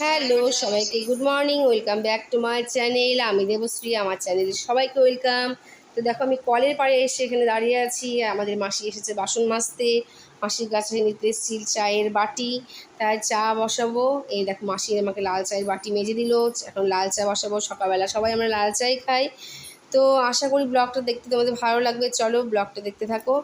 Hello সবাইকে good morning welcome back to my channel আমি দেবশ্রী, আমার চ্যানেলে সবাইকে ওয়েলকাম তো দেখো, আমি কলের পাড়ে এসে এখানে দাঁড়িয়ে আছি। আমাদের মাসি এসেছে বাসন মাজতে। মাসির কাছে নিতে এসেছি চায়ের বাটি, তাই চা বসাবো। এই দেখো, মাসি আমাকে লাল চায়ের বাটি মেজে দিল। এখন লাল চা বসাবো। সকালবেলা সবাই আমরা লাল চাই খাই। তো আশা করি ব্লগটা দেখতে তোমাদের ভালো লাগবে। চলো ব্লগটা দেখতে থাকো।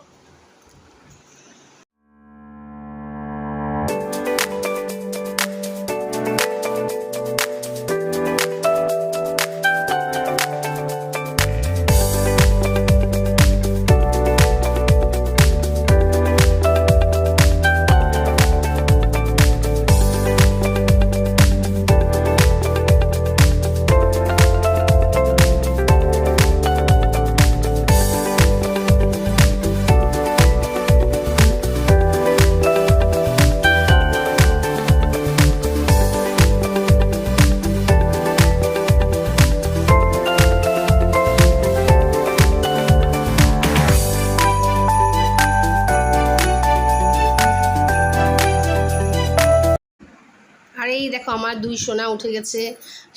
দেখো আমার দুই সোনা উঠে গেছে,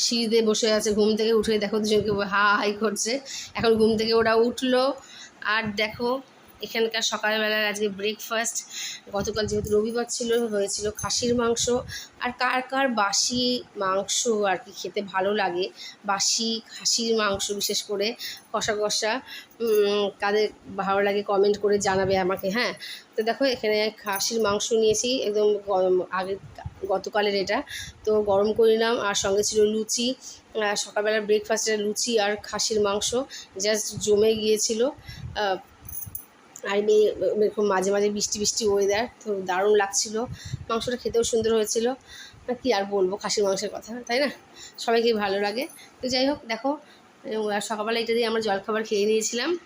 সিঁড়িতে বসে আছে, ঘুম থেকে উঠে দেখো দুজনকে হা হাই করছে। এখন ঘুম থেকে ওরা উঠল, আর দেখো এখানকার সকালবেলার আজকে ব্রেকফাস্ট গতকাল যেহেতু রবিবার ছিল, হয়েছিল খাসির মাংস। আর কার কার বাসি মাংস আর কি খেতে ভালো লাগে? বাসি, খাসির মাংস বিশেষ করে কষা কষা কাদের ভালো লাগে কমেন্ট করে জানাবে আমাকে হ্যাঁ? তো দেখো, এখানে খাসির মাংস নিয়েছি, একদম আগে গতকালের এটা। তো গরম করে নিলাম, আর সঙ্গে ছিল লুচি সকালবেলার ব্রেকফাস্টে লুচি আর খাসির মাংস। জাস্ট জমে গিয়েছিল আর এমনি- এরকম মাঝে মাঝে বৃষ্টি বৃষ্টি ওয়েদার তো দারুণ লাগছিল। মাংসটা খেতেও সুন্দর হয়েছিল। কি আর বলব, খাসির মাংসের কথা, তাই না? সবাইকেই ভালো লাগে। তো যাই হোক, দেখো সকালবেলা এটা দিয়ে আমরা জলখাবার খেয়ে নিয়েছিলাম।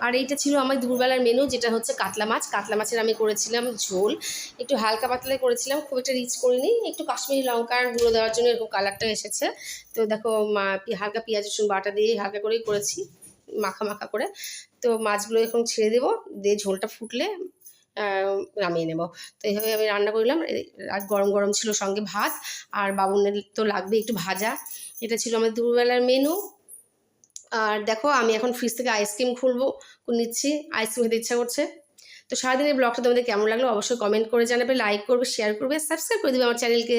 আর এইটা ছিল আমার দুপুরবেলার মেনু যেটা হচ্ছে কাতলা মাছ। কাতলা মাছের আমি করেছিলাম ঝোল। একটু হালকা পাতলা করেছিলাম, খুব একটা রিচ করিনি। একটু কাশ্মীরি লঙ্কার গুঁড়ো দেওয়ার জন্য এরকম কালারটা এসেছে। তো দেখো হালকা পেঁয়াজ রসুন বাটা দিয়ে হালকা করেই করেছি। মাখা মাখা করে। তো মাছগুলো এখন ছেড়ে দেবো, দিয়ে ঝোলটা ফুটলে নামিয়ে নেব। তো এইভাবে আমি রান্না করলাম আর গরম গরম ছিল সঙ্গে ভাত, আর বাবুনের তো লাগবে একটু ভাজা। এটা ছিল আমাদের দুপুরবেলার মেনু আর দেখো, আমি এখন ফ্রিজ থেকে আইসক্রিম খুলবো নিচ্ছি। আইসক্রিম খেতে ইচ্ছা করছে। তো সারাদিন সারাদিনের ব্লগটা তোমাদের কেমন লাগল অবশ্যই কমেন্ট করে জানাবে লাইক করবে শেয়ার করবে সাবস্ক্রাইব করে দেবে আমার চ্যানেলকে